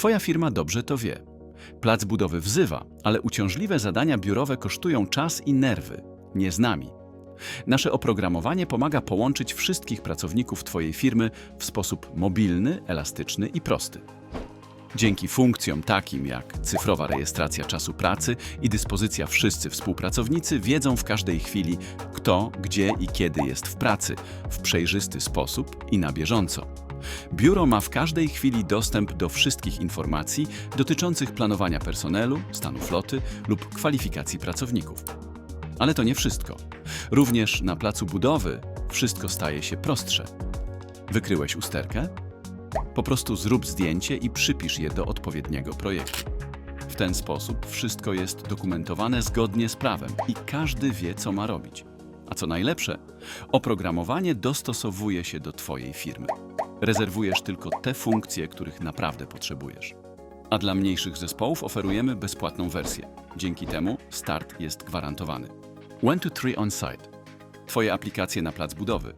Twoja firma dobrze to wie. Plac budowy wzywa, ale uciążliwe zadania biurowe kosztują czas i nerwy. Nie z nami. Nasze oprogramowanie pomaga połączyć wszystkich pracowników Twojej firmy w sposób mobilny, elastyczny i prosty. Dzięki funkcjom takim jak cyfrowa rejestracja czasu pracy i dyspozycja wszyscy współpracownicy wiedzą w każdej chwili, kto, gdzie i kiedy jest w pracy, w przejrzysty sposób i na bieżąco. Biuro ma w każdej chwili dostęp do wszystkich informacji dotyczących planowania personelu, stanu floty lub kwalifikacji pracowników. Ale to nie wszystko. Również na placu budowy wszystko staje się prostsze. Wykryłeś usterkę? Po prostu zrób zdjęcie i przypisz je do odpowiedniego projektu. W ten sposób wszystko jest dokumentowane zgodnie z prawem i każdy wie, co ma robić. A co najlepsze, oprogramowanie dostosowuje się do Twojej firmy. Rezerwujesz tylko te funkcje, których naprawdę potrzebujesz. A dla mniejszych zespołów oferujemy bezpłatną wersję. Dzięki temu start jest gwarantowany. One to three on site. Twoje aplikacje na plac budowy.